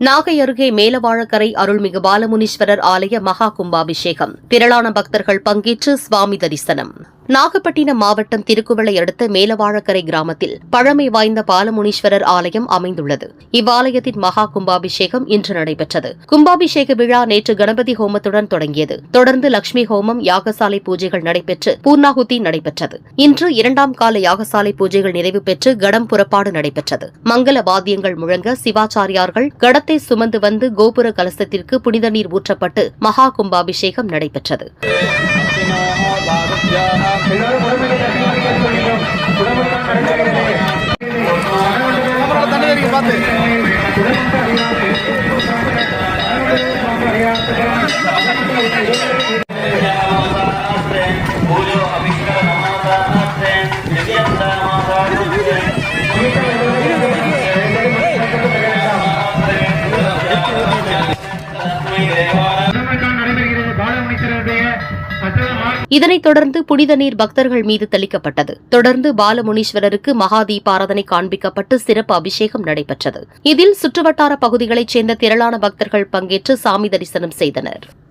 நாகை அருகே மேலவாழக்கரை அருள்மிகு பாலமுனீஸ்வரர் ஆலய மகா கும்பாபிஷேகம் திரளான பக்தர்கள் பங்கேற்று சுவாமி தரிசனம். நாகப்பட்டினம் மாவட்டம் திருக்குவளை அடுத்த மேலவாழக்கரை கிராமத்தில் பழமை வாய்ந்த பாலமுனீஸ்வரர் ஆலயம் அமைந்துள்ளது. இவ்வாலயத்தின் மகா கும்பாபிஷேகம் இன்று நடைபெற்றது. கும்பாபிஷேக விழா நேற்று கணபதி ஹோமத்துடன் தொடங்கியது. தொடர்ந்து லட்சுமி ஹோமம் யாகசாலை பூஜைகள் நடைபெற்று பூர்ணாகுதி நடைபெற்றது. இன்று இரண்டாம் கால யாகசாலை பூஜைகள் நிறைவு பெற்று கடம் புறப்பாடு நடைபெற்றது. மங்கள வாத்தியங்கள் முழங்க சிவாச்சாரியார்கள் கடத்தை சுமந்து வந்து கோபுர கலசத்திற்கு புனித நீர் ஊற்றப்பட்டு மகா கும்பாபிஷேகம் நடைபெற்றது. Combate. இதனைத் தொடர்ந்து புனித நீர் பக்தர்கள் மீது தெளிக்கப்பட்டது. தொடர்ந்து பாலமுனீஸ்வரருக்கு மகா தீபாராதனை காண்பிக்கப்பட்டு சிறப்பு அபிஷேகம் நடைபெற்றது. இதில் சுற்றுவட்டார பகுதிகளைச் சேர்ந்த திரளான பக்தர்கள் பங்கேற்று சாமி தரிசனம் செய்தனர்.